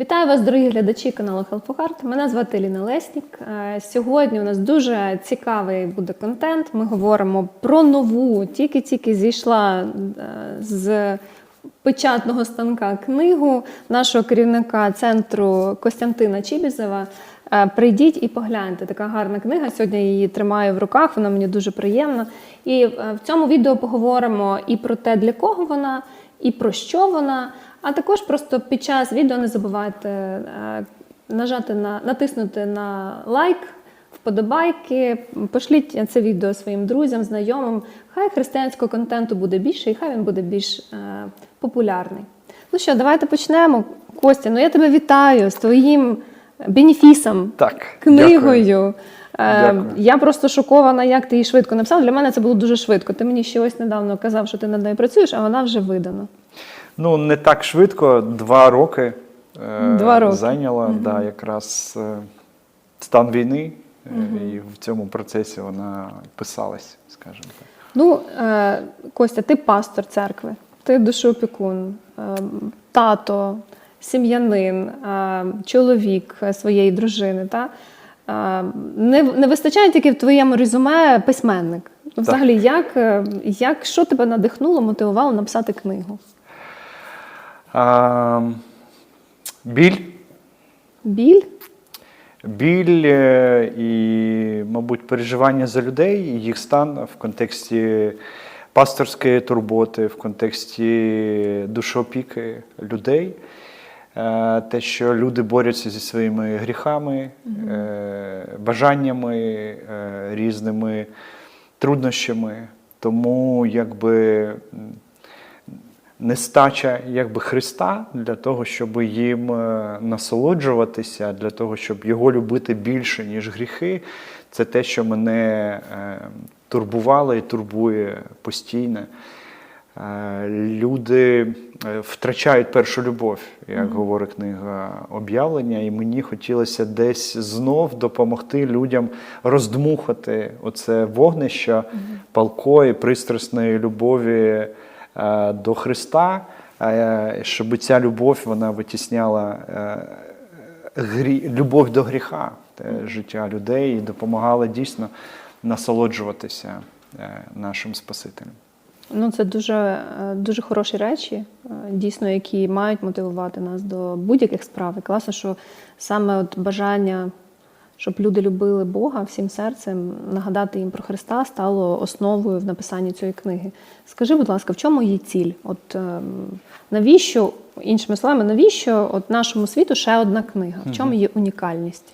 Вітаю вас, дорогі глядачі каналу Heart. Мене звати Ліна Леснік. Е, Сьогодні у нас дуже цікавий буде контент. Ми говоримо про нову, тільки-тільки зійшла е, з печатного станка книгу нашого керівника центру Костянтина Чібізева. Е, Прийдіть і погляньте. Така гарна книга. Сьогодні її тримаю в руках, вона мені дуже приємна. І в цьому відео поговоримо і про те, для кого вона, і про що вона. А також просто під час відео не забувайте е, нажати на натиснути на лайк, вподобайки. Пошліть це відео своїм друзям, знайомим. Хай християнського контенту буде більше, і хай він буде більш е, популярний. Ну що, давайте почнемо. Костя, ну я тебе вітаю з твоїм бенефісом, Так, книгою. Е, Дякую. Я просто шокована, як ти її швидко написав. Для мене це було дуже швидко. Ти мені ще ось недавно казав, що ти над нею працюєш, а вона вже видана. Ну, не так швидко, два роки, е, Два роки. зайняла да, якраз е, стан війни, е, і в цьому процесі вона писалась, скажімо так. Ну, Костя, ти пастор церкви, ти душоопікун, тато, сім'янин, чоловік своєї дружини. Та? Не, не вистачає тільки в твоєму резюме письменник. Взагалі, як, як, що тебе надихнуло, мотивувало написати книгу? А, біль, Біль? біль е, і, мабуть, переживання за людей, і їх стан в контексті пасторської турботи, в контексті душоопіки людей. Е, Те, що люди борються зі своїми гріхами, е, бажаннями, е, різними труднощами. Тому якби нестача якби Христа для того, щоб їм е, насолоджуватися, для того, щоб його любити більше, ніж гріхи, це те, що мене е, турбувало і турбує постійно. Е, Люди втрачають першу любов, як говорить книга об'явлення, і мені хотілося десь знов допомогти людям роздмухати оце вогнище палкої, пристрасної любові до Христа, е, щоб ця любов вона витісняла е, любов до гріха життя людей і допомагала дійсно насолоджуватися е, нашим Спасителем. Ну, це дуже, е, дуже хороші речі, е, дійсно, які мають мотивувати нас до будь-яких справ. І класно, що саме от бажання, щоб люди любили Бога всім серцем, нагадати їм про Христа стало основою в написанні цієї книги. Скажи, будь ласка, в чому її ціль? От ем, навіщо, іншими словами, навіщо от нашому світу ще одна книга? В чому її унікальність?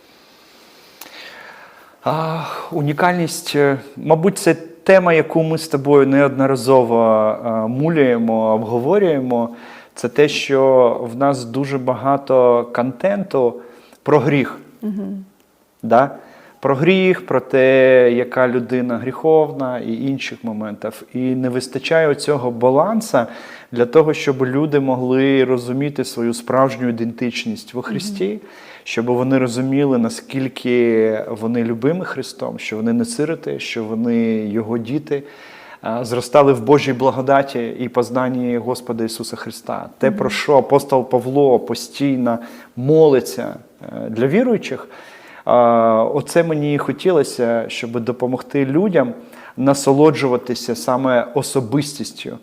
А, унікальність, е, мабуть, це тема, яку ми з тобою неодноразово е, муляємо, обговорюємо. Це те, що в нас дуже багато контенту про гріх. Да? Про гріх, про те, яка людина гріховна і інших моментів. І не вистачає цього баланса для того, щоб люди могли розуміти свою справжню ідентичність во Христі, щоб вони розуміли, наскільки вони любимі Христом, що вони не сироти, що вони Його діти. Зростали в Божій благодаті і познанні Господа Ісуса Христа. Те, про що апостол Павло постійно молиться е, для віруючих, Оце мені хотілося, щоб допомогти людям насолоджуватися саме особистістю.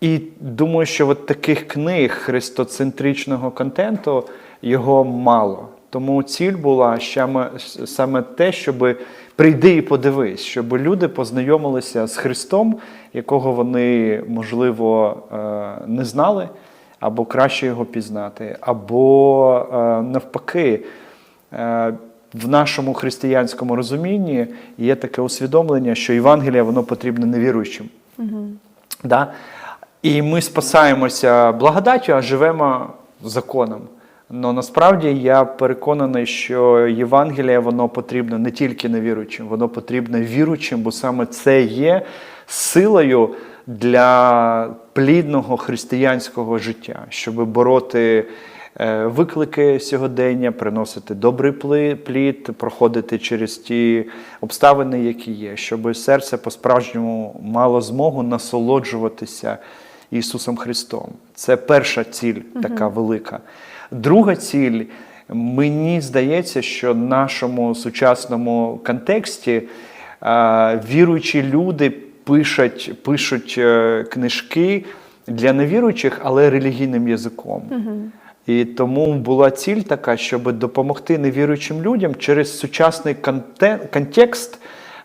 І думаю, що от таких книг христоцентричного контенту його мало. Тому ціль була саме, саме те, щоб прийди і подивись, щоб люди познайомилися з Христом, якого вони, можливо, е, не знали, або краще його пізнати, або е, навпаки. е, В нашому християнському розумінні є таке усвідомлення, що Євангелія воно потрібно невіруючим. Да? І ми спасаємося благодаттю, а живемо законом. Но насправді я переконаний, що Євангеліє воно потрібно не тільки невіруючим, воно потрібно віруючим, бо саме це є силою для плідного християнського життя, щоб бороти е, виклики сьогодення, приносити добрий плід, проходити через ті обставини, які є, щоб серце по-справжньому мало змогу насолоджуватися Ісусом Христом. Це перша ціль така велика. Друга ціль, мені здається, що в нашому сучасному контексті віруючі люди пишуть, пишуть е, книжки для невіруючих, але релігійним язиком. І тому була ціль така, щоб допомогти невіруючим людям через сучасний контекст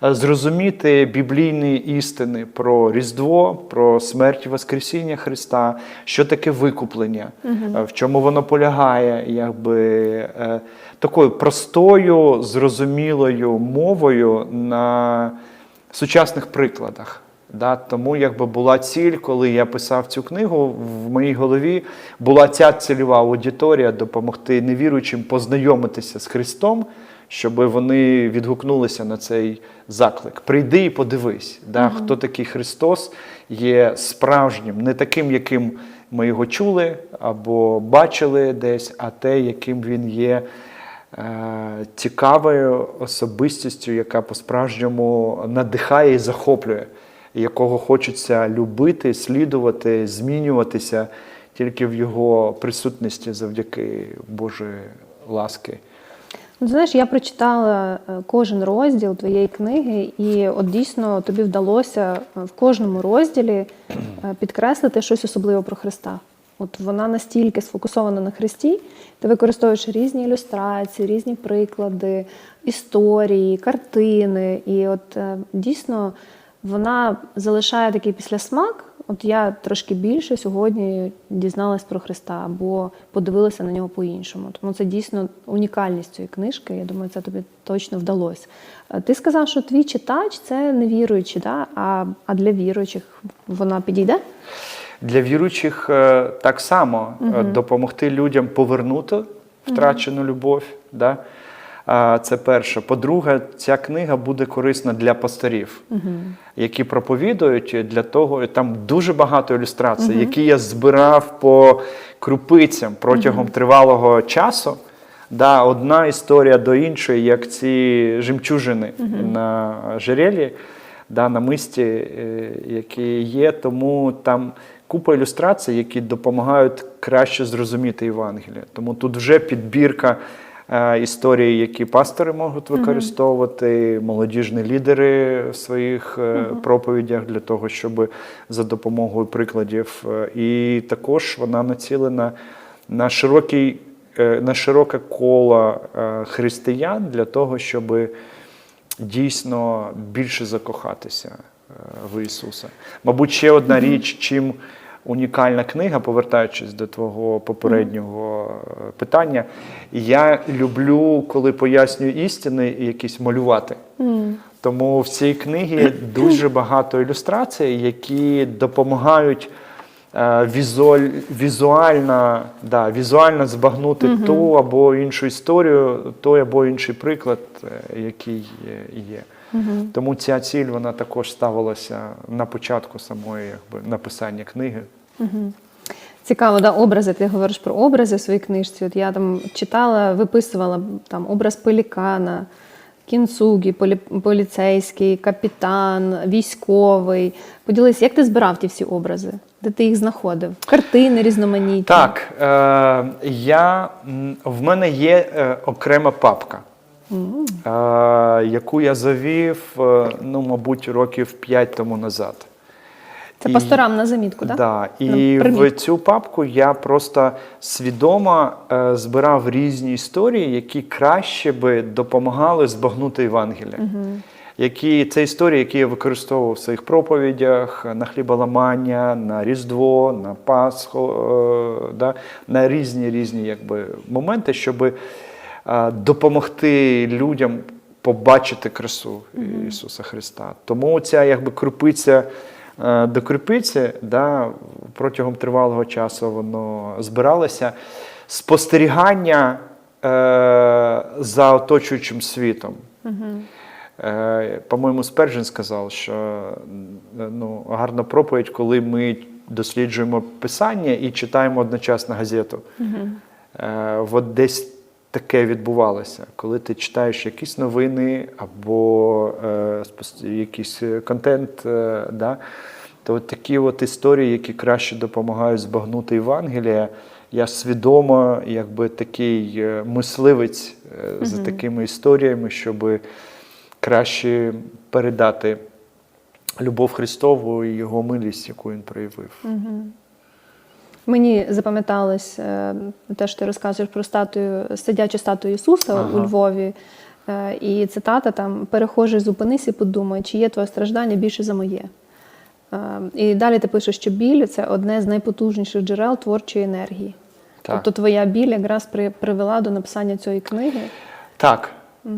е, зрозуміти біблійні істини про Різдво, про смерть і Воскресіння Христа, що таке викуплення, е, в чому воно полягає, якби такою простою, зрозумілою мовою на сучасних прикладах. Да, тому якби була ціль, коли я писав цю книгу, в моїй голові була ця цільова аудиторія допомогти невіруючим познайомитися з Христом, щоб вони відгукнулися на цей заклик. Прийди і подивись, да, хто такий Христос є справжнім, не таким, яким ми його чули або бачили десь, а те, яким він є цікавою особистістю, яка по-справжньому надихає і захоплює, якого хочеться любити, слідувати, змінюватися тільки в його присутності завдяки Божої ласки. Знаєш, я прочитала е, кожен розділ твоєї книги, і от дійсно тобі вдалося е, в кожному розділі е, підкреслити щось особливе про Христа. От вона настільки сфокусована на Христі, ти використовуєш різні ілюстрації, різні приклади, історії, картини. І от е, дійсно вона залишає такий післясмак. От я трошки більше сьогодні дізналась про Христа або подивилася на нього по-іншому. Тому це дійсно унікальність цієї книжки. Я думаю, це тобі точно вдалося. Е, Ти сказав, що твій читач це невіруючий, да? а, а для віруючих вона підійде? Для віруючих е, так само е, допомогти людям повернути втрачену любов. Да? Це перше. По-друге, ця книга буде корисна для пасторів, які проповідують для того. Там дуже багато ілюстрацій, які я збирав по крупицям протягом тривалого часу. Да, одна історія до іншої, як ці жемчужини на жерелі, да, на мисті, е, які є. Тому там купа ілюстрацій, які допомагають краще зрозуміти Євангеліє. Тому тут вже підбірка е, історій, які пастори можуть використовувати, молодіжні лідери в своїх е, проповідях для того, щоб за допомогою прикладів. е, І також вона націлена на широкий. е, На широке коло е, християн для того, щоб дійсно більше закохатися в Ісуса. Мабуть, ще одна річ, чим унікальна книга, повертаючись до твого попереднього е, питання, я люблю, коли пояснюю істини, якісь малювати. Тому в цій книгі дуже багато ілюстрацій, які допомагають е, візуаль, візуально, да, візуально збагнути ту або іншу історію, той або інший приклад, е, який є- є. Тому ця ціль вона також ставилася на початку самої якби, написання книги. Цікаво, да, образи. Ти говориш про образи в своїй книжці. От я там читала, виписувала там образ пелікана, кінцугі, полі, поліцейський, капітан, військовий. Поділися, як ти збирав ті всі образи? Де ти їх знаходив? Картини різноманітні. Так, е, я, в мене є е, окрема папка, яку я завів, е, ну, мабуть, років 5 тому назад. Це І- пасторам на замітку, так? Да. І На в цю папку я просто свідомо е, збирав різні історії, які краще би допомагали збагнути Євангелія. Які це історії, які я використовував в своїх проповідях на хліболамання, на Різдво, на Пасху, е, да, на різні різні якби, моменти, щоб е, допомогти людям побачити красу Ісуса Христа. Тому ця якби крупиця е, до крупиці, да, протягом тривалого часу воно збиралося. Спостерігання е, за оточуючим світом. Е, По-моєму, Спержен сказав, що е, ну, гарна проповідь, коли ми досліджуємо писання і читаємо одночасно газету. Е, От десь таке відбувалося, коли ти читаєш якісь новини або е, якийсь контент, е, да, То от такі от історії, які краще допомагають збагнути Євангелія, я свідомо, якби такий е, мисливець е, за такими історіями, щоб краще передати любов Христову і його милість, яку він проявив. Мені запам'яталось е, те, що ти розказуєш про статую, сидячу статую Ісуса Ага. у Львові. Е, І цитата там перехожий, зупинись і подумай, чи є твоє страждання більше за моє. Е, І далі ти пишеш, що біль це одне з найпотужніших джерел творчої енергії. Так. Тобто твоя біль якраз привела до написання цієї книги. Так, е,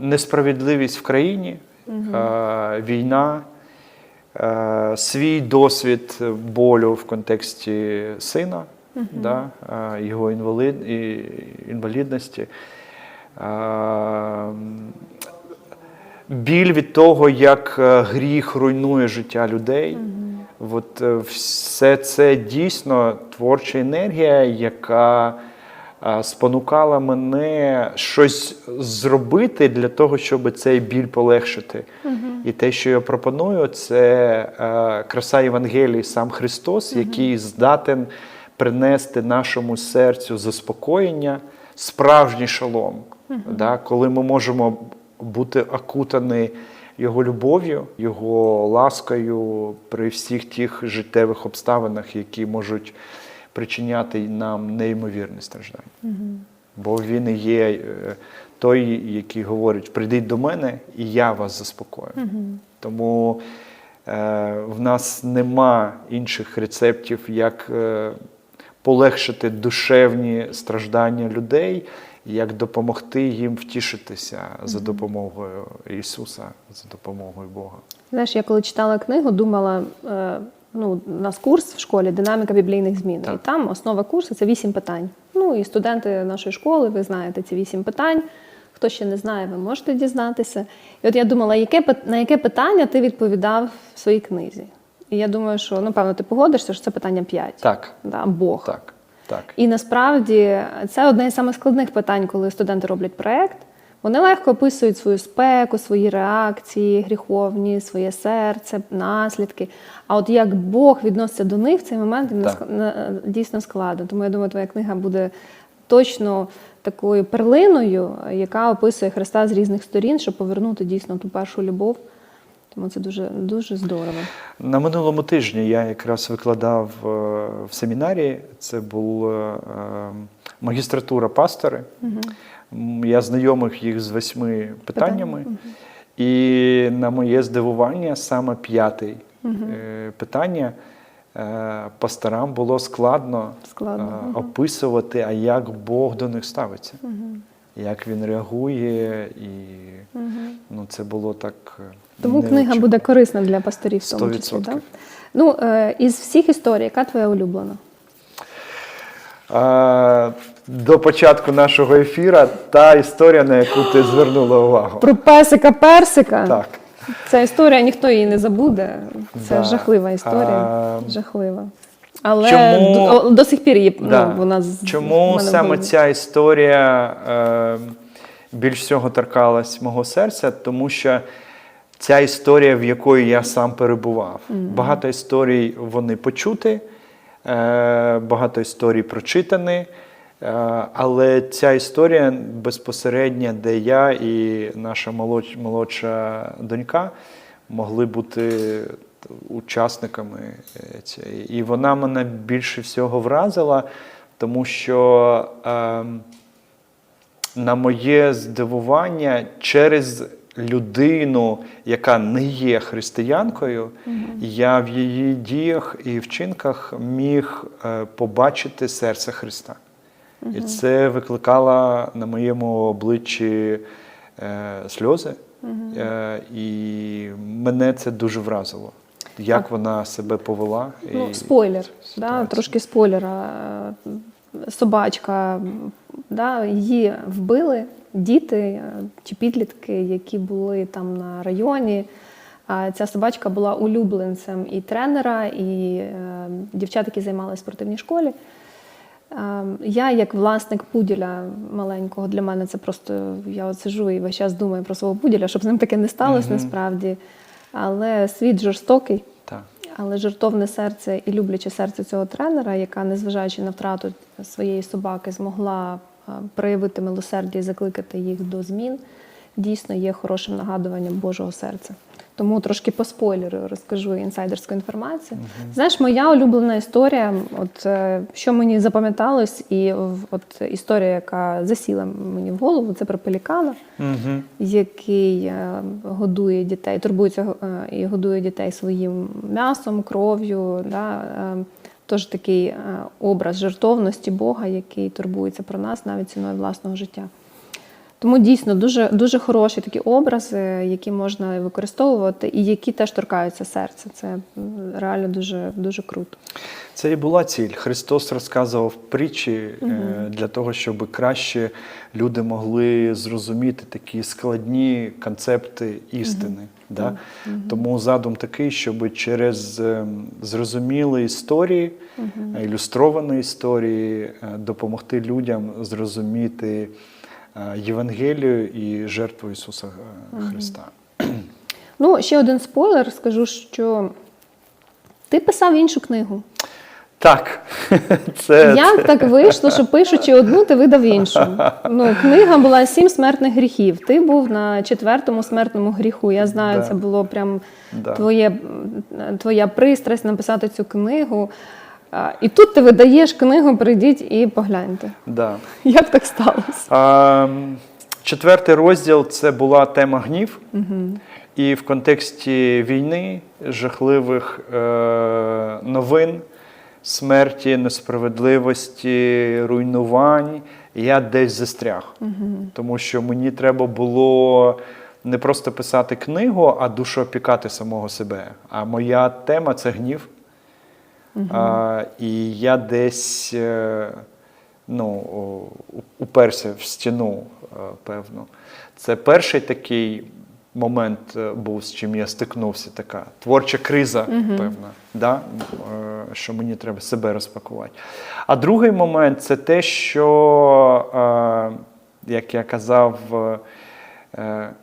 несправедливість в країні, е, війна, свій досвід болю в контексті сина, да, е, його інвалид, і, інвалідності. Е, біль від того, як е, гріх руйнує життя людей. От е, все це дійсно творча енергія, яка е, спонукала мене щось зробити для того, щоб цей біль полегшити. І те, що я пропоную, це е, краса Євангелії, сам Христос, який здатен принести нашому серцю заспокоєння, справжній шалом. Да? Коли ми можемо бути окутані його любов'ю, його ласкою при всіх тих життєвих обставинах, які можуть причиняти нам неймовірне страждання. Бо він і є е, той, який говорить: прийдіть до мене, і я вас заспокою. Тому е, в нас нема інших рецептів, як е, полегшити душевні страждання людей, як допомогти їм втішитися за допомогою Ісуса, за допомогою Бога. Знаєш, я коли читала книгу, думала, е, ну, у нас курс в школі динаміка біблійних змін. Так. І там основа курсу це вісім питань. Ну і студенти нашої школи, ви знаєте ці вісім питань. Хто ще не знає, ви можете дізнатися. І от я думала, яке, на яке питання ти відповідав в своїй книзі? І я думаю, що ну, певно, ти погодишся, що це питання 5. Так, Да, Бог. так, так. І насправді це одне із самих складних питань, коли студенти роблять проєкт. Вони легко описують свою спеку, свої реакції гріховні, своє серце, наслідки. А от як Бог відноситься до них в цей момент Так. дійсно складно. Тому я думаю, твоя книга буде точно такою перлиною, яка описує Христа з різних сторін, щоб повернути дійсно ту першу любов. Тому це дуже дуже здорово. На минулому тижні я якраз викладав е, в семінарі. Це була е, магістратура пастори. М, Я знайомив їх з восьми питаннями. І на моє здивування, саме п'яте питання е, пасторам було складно, Складно, е, описувати, а як Бог до них ставиться, як він реагує, і ну, це було так. е, Тому книга буде корисна для пасторів в тому числі. 100%. Да? Ну, із всіх історій, яка твоя улюблена? До початку нашого ефіру та історія, на яку ти звернула увагу. Про песика персика. Так. Ця історія ніхто її не забуде. Це Да. жахлива історія. А, Жахлива. Але чому- до, до сих пір її Да. ну, вона Чому в саме голові. ця історія е, більш всього торкалась мого серця? Тому що ця історія, в якої я сам перебував. Багато історій вони почути, багато історій прочитані. Е, Але ця історія безпосередньо, де я і наша молодша донька могли бути учасниками е, цієї. І вона мене більше всього вразила, тому що, е, на моє здивування, через людину, яка не є християнкою, я в її діях і вчинках міг е, побачити серце Христа. І це викликало на моєму обличчі е, сльози. Е, і мене це дуже вразило. Як Так. вона себе повела. Ну, і спойлер, да, трошки спойлера. Собачка, да, її вбили діти е, чи підлітки, які були там на районі. Ця собачка була улюбленцем і тренера, і е, дівчат, які займалися в спортивній школі. Е, Я, як власник пуділя маленького, для мене це просто я от сижу і весь час думаю про свого пуділя, щоб з ним таке не сталося Мгм. насправді. Але світ жорстокий. Так. Але жертовне серце і любляче серце цього тренера, яка, незважаючи на втрату своєї собаки, змогла проявити милосердя і закликати їх до змін, дійсно є хорошим нагадуванням Божого серця. Тому трошки по спойлеру розкажу інсайдерську інформацію. Знаєш, моя улюблена історія, от е, що мені запам'яталось, і от історія, яка засіла мені в голову, це про пелікана Угу. який е, годує дітей, турбується е, і годує дітей своїм м'ясом, кров'ю. Да? Тож такий е, образ жертовності Бога, який турбується про нас навіть ціною власного життя. Тому дійсно дуже, дуже хороші такі образи, які можна використовувати, і які теж торкаються серця. Це реально дуже, дуже круто. Це і була ціль. Христос розказував притчі е, для того, щоб краще люди могли зрозуміти такі складні концепти істини. Да? Тому задум такий, щоб через е, зрозумілі історії, е, ілюстровані історії, е, допомогти людям зрозуміти Євангелію і жертву Ісуса е, Христа. Ну, ще один спойлер, скажу, що ти писав іншу книгу. Так, це, Як так вийшло, що пишучи одну, ти видав іншу? Ну, книга була сім смертних гріхів. Ти був на четвертому смертному гріху. Я знаю, Да. це було прям Да. твоє, твоя пристрасть написати цю книгу. А, І тут ти видаєш книгу, прийдіть і погляньте. да. Як так сталося? А, четвертий розділ це була тема гнів. І в контексті війни, жахливих е, новин, смерті, несправедливості, руйнувань, я десь застряг. Тому що мені треба було не просто писати книгу, а душоопікати самого себе. А моя тема це гнів. А, і я десь е, ну, уперся в стіну, е, певно. Це перший такий момент е, був, з чим я стикнувся, така творча криза, певна, да? що мені треба себе розпакувати. А другий момент це те, що, як я казав,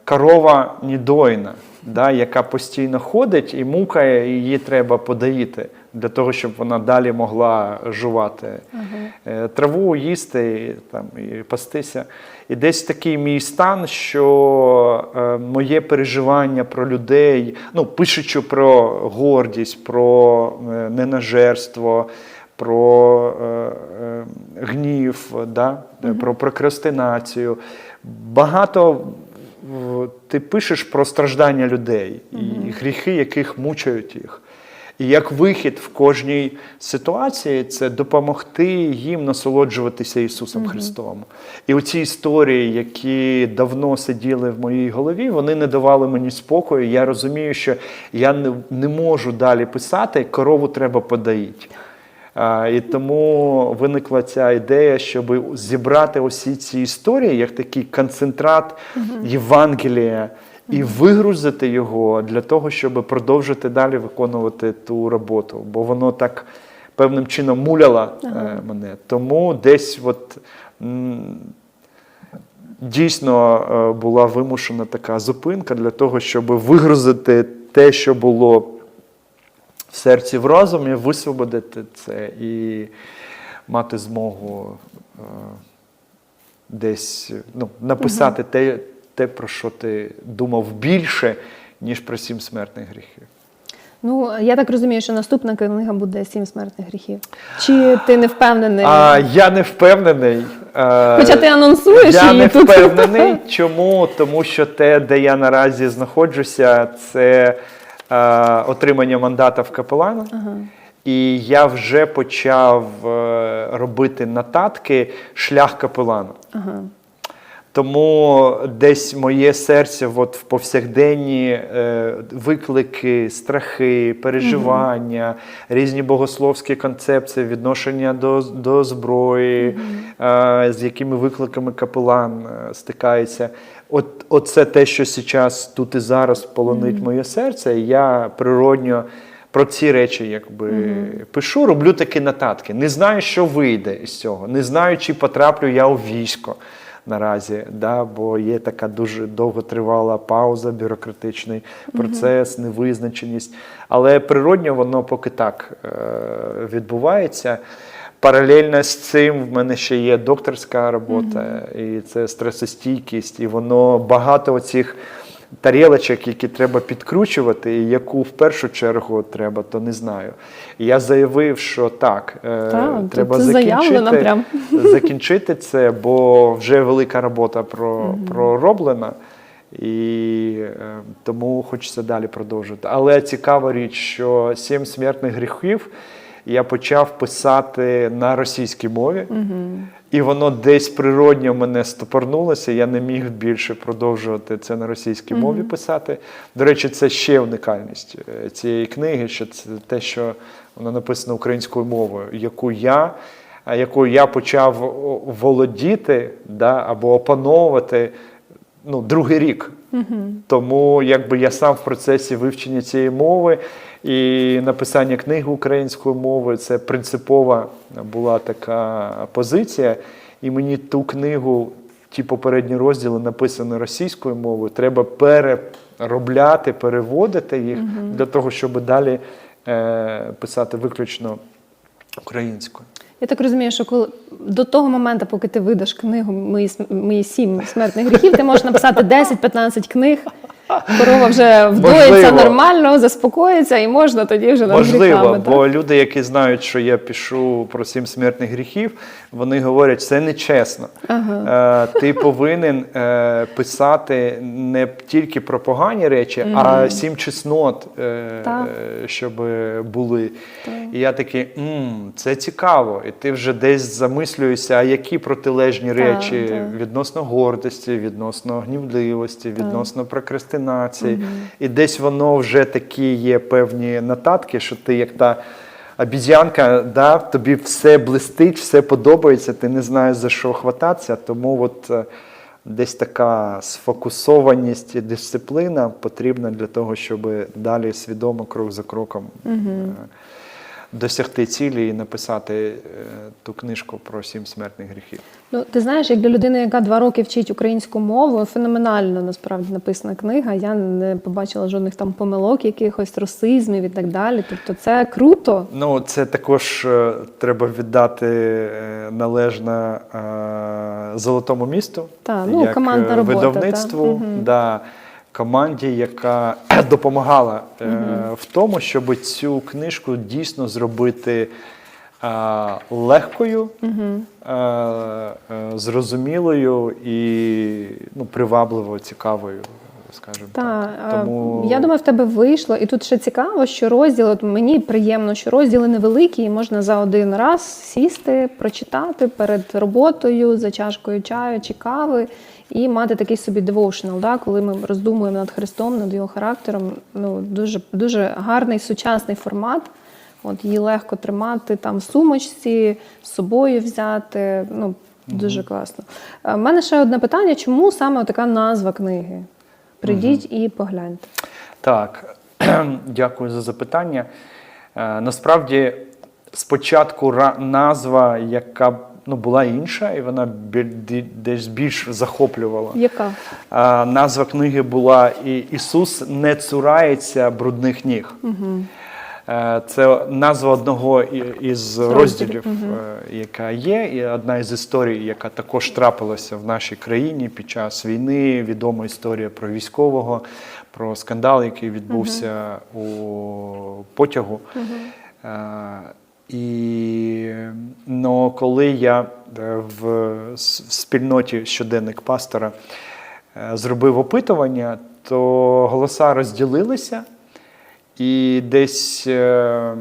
корова недойна, да, яка постійно ходить і мукає, і її треба подаїти для того, щоб вона далі могла жувати е, траву, їсти там, і пастися. І десь такий мій стан, що е, моє переживання про людей, ну, пишучи про гордість, про е, ненажерство, про е, е, гнів, да? е, про прокрастинацію. Багато ти пишеш про страждання людей і гріхи, яких мучають їх. І як вихід в кожній ситуації це допомогти їм насолоджуватися Ісусом Христом. І оці історії, які давно сиділи в моїй голові, вони не давали мені спокою. Я розумію, що я не, не можу далі писати, корову треба подоїти. А, І тому виникла ця ідея, щоб зібрати усі ці історії як такий концентрат Євангелія і вигрузити його для того, щоб продовжити далі виконувати ту роботу. Бо воно так певним чином муляло е, мене. Тому десь от. Дійсно е, була вимушена така зупинка для того, щоб вигрузити те, що було в серці в розумі, висвободити це і мати змогу е, десь ну, написати те, те, про що ти думав більше, ніж про сім смертних гріхів. Ну, я так розумію, що наступна книга буде сім смертних гріхів. Чи ти не впевнений? А, я не впевнений. Хоча ти анонсуєш Я її не тут. впевнений. Чому? Тому що те, де я наразі знаходжуся, це е, отримання мандата в капелана. І я вже почав е, робити нотатки шлях капелана. Ага. Тому десь моє серце от в повсякденні е, виклики, страхи, переживання, різні богословські концепції, відношення до, до зброї, е, з якими викликами капелан е, стикається. От, оце те, що зараз тут і зараз полонить моє серце. Я природньо. Про ці речі якби пишу, роблю такі нотатки. Не знаю, що вийде із цього. Не знаю, чи потраплю я у військо. Наразі, да, бо є така дуже довготривала пауза, бюрократичний процес, невизначеність. Але природньо воно поки так е, відбувається. Паралельно з цим в мене ще є докторська робота, і це стресостійкість, і воно багато оцих тарілочок, які треба підкручувати, і яку в першу чергу треба, то не знаю. Я заявив, що так, е, Так, треба це заявлено прям. закінчити це, бо вже велика робота про, пророблена. І е, тому хочеться далі продовжувати. Але цікава річ, що сім смертних гріхів я почав писати на російській мові, і воно десь природньо мене стопорнулося. Я не міг більше продовжувати це на російській мові писати. До речі, це ще унікальність е, цієї книги, що це те, що воно написано українською мовою, яку я. Якою я почав володіти да, або опановувати ну, другий рік. Тому якби я сам в процесі вивчення цієї мови і написання книги українською мовою це принципова була така позиція. І мені ту книгу, ті попередні розділи, написані російською мовою, треба переробляти, переводити їх для того, щоб далі е, писати виключно українською. Я так розумію, що коли до того моменту, поки ти видаш книгу Мої, мої сім смертних гріхів, ти можеш написати 10-15 книг. Корова вже вдоїться Можливо. нормально, заспокоїться, і можна тоді вже над Можливо, гріхами. так? бо люди, які знають, що я пишу про сім смертних гріхів, вони говорять, це нечесно. Е, ти повинен е, писати не тільки про погані речі, а сім чеснот, е, щоб були. І я такий, «М, це цікаво. І ти вже десь замислюєшся, а які протилежні Так, речі так. відносно гордості, відносно гнівливості, відносно прокрастинації. І десь воно вже такі є певні нотатки, що ти як та обіз'янка, да, тобі все блистить, все подобається, ти не знаєш за що хвататися. Тому от е, десь така сфокусованість і дисципліна потрібна для того, щоб далі свідомо крок за кроком. е, Досягти цілі і написати е, ту книжку про сім смертних гріхів. Ну, ти знаєш, як для людини, яка два роки вчить українську мову, феноменально насправді написана книга. Я не побачила жодних там помилок, якихось расизмів і так далі. Тобто це круто. Ну, це також е, треба віддати е, належне золотому місту. Та, ну, як командна робота, видавництву, да, команді, яка допомагала е, в тому, щоб цю книжку дійсно зробити е, легкою, е, е, зрозумілою і ну, привабливо цікавою. Скажімо Та, так. е, я думаю, в тебе вийшло. І тут ще цікаво, що розділи, от мені приємно, що розділи невеликі, і можна за один раз сісти, прочитати перед роботою, за чашкою чаю чи кави, і мати такий собі devotional, да, коли ми роздумуємо над Христом, над його характером. Ну, дуже, дуже гарний сучасний формат. От її легко тримати там в сумочці, з собою взяти. Ну, дуже класно. У мене ще одне питання: чому саме така назва книги? Прийдіть і погляньте. Так, дякую за запитання. Е, насправді, спочатку назва, яка ну, була інша, і вона десь більш захоплювала. Яка? Е, назва книги була Ісус не цурається брудних ніг. Е, Це назва одного із розділів, е, яка є, і одна із історій, яка також трапилася в нашій країні під час війни. Відома історія про військового, про скандал, який відбувся у потягу. Е, І но коли я е, в спільноті щоденник пастора е, зробив опитування, то голоса розділилися. І десь е,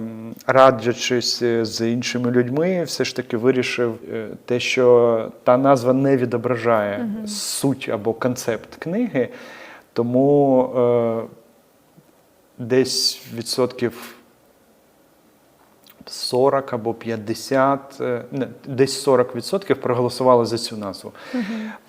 раджачись е, з іншими людьми, все ж таки вирішив е, те, що та назва не відображає суть або концепт книги, тому е, десь відсотків 40 або 50, е, не, десь 40% проголосували за цю назву.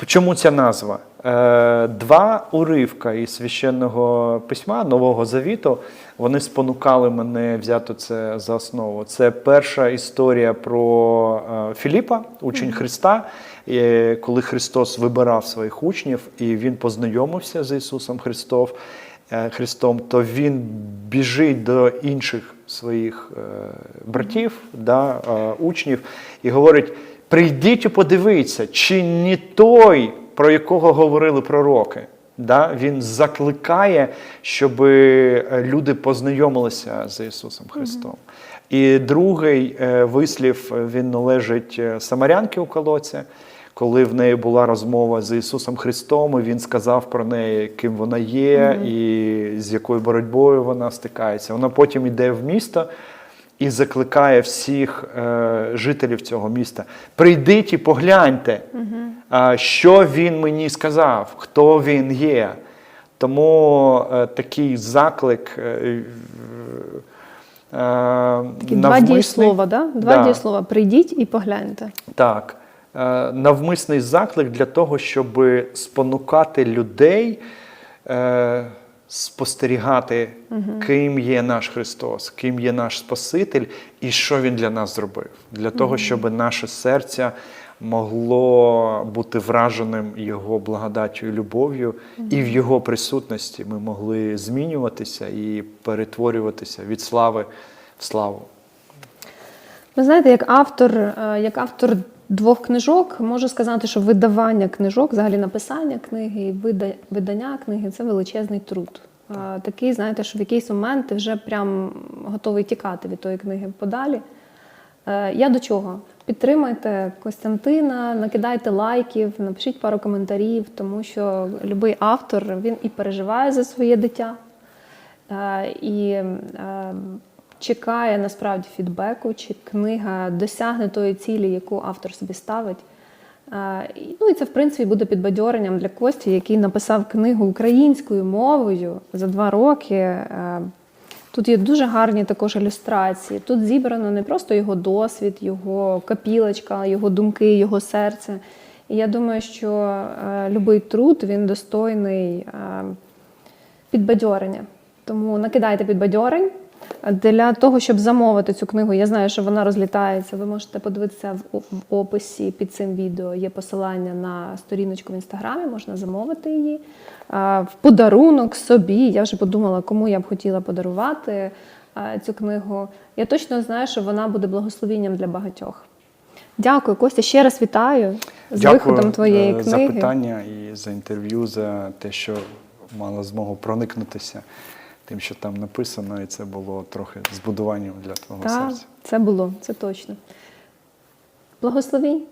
Чому ця назва? Е, Два уривка із священного письма Нового Завіту вони спонукали мене взяти це за основу. Це перша історія про е, Філіпа, учень Христа, коли Христос вибирав своїх учнів і він познайомився з Ісусом Христом, Христом, то він біжить до інших своїх е, братів, да, е, учнів, і говорить: прийдіть і подивіться, чи не той, про якого говорили пророки. Да? Він закликає, щоб люди познайомилися з Ісусом Христом. І другий е, вислів е, він належить е, самарянки у колоці, коли в неї була розмова з Ісусом Христом, і він сказав про неї, ким вона є, і з якою боротьбою вона стикається. Вона потім йде в місто і закликає всіх е, жителів цього міста: прийдіть і погляньте, а, що він мені сказав, хто він є. Тому е, такий заклик. Е, е, Такі два навмисний. дієслова, да? Два Да. дієслова. Прийдіть і погляньте. Так. Е, Навмисний заклик для того, щоб спонукати людей е, спостерігати, ким є наш Христос, ким є наш Спаситель і що Він для нас зробив. Для того, щоб наше серце могло бути враженим Його благодаттю і любов'ю, і в Його присутності ми могли змінюватися і перетворюватися від слави в славу. Ви знаєте, як автор, е, як автор двох книжок, можу сказати, що видавання книжок, взагалі написання книги і видання книги це величезний труд. Е, Такий, знаєте, що в якийсь момент ти вже прям готовий тікати від тої книги подалі. Е, Я до чого? Підтримайте Костянтина, накидайте лайків, напишіть пару коментарів, тому що будь-який автор він і переживає за своє дитя, е, і е, чекає насправді фідбеку, чи книга досягне тої цілі, яку автор собі ставить. Ну і це, в принципі, буде підбадьоренням для Кості, який написав книгу українською мовою за два роки. Тут є дуже гарні також ілюстрації. Тут зібрано не просто його досвід, його капілочка, його думки, його серце. І я думаю, що е, будь-який труд він достойний е, підбадьорення. Тому накидайте підбадьорень. Для того, щоб замовити цю книгу, я знаю, що вона розлітається. Ви можете подивитися в, описі під цим відео. Є посилання на сторіночку в інстаграмі, можна замовити її. В подарунок собі. Я вже подумала, кому я б хотіла подарувати цю книгу. Я точно знаю, що вона буде благословінням для багатьох. Дякую, Костя. Ще раз вітаю з виходом твоєї е, за книги. питання і за інтерв'ю, за те, що мала змогу проникнутися тим, що там написано, і це було трохи збудуванням для твого Так, серця. це було, це точно. Благословінь.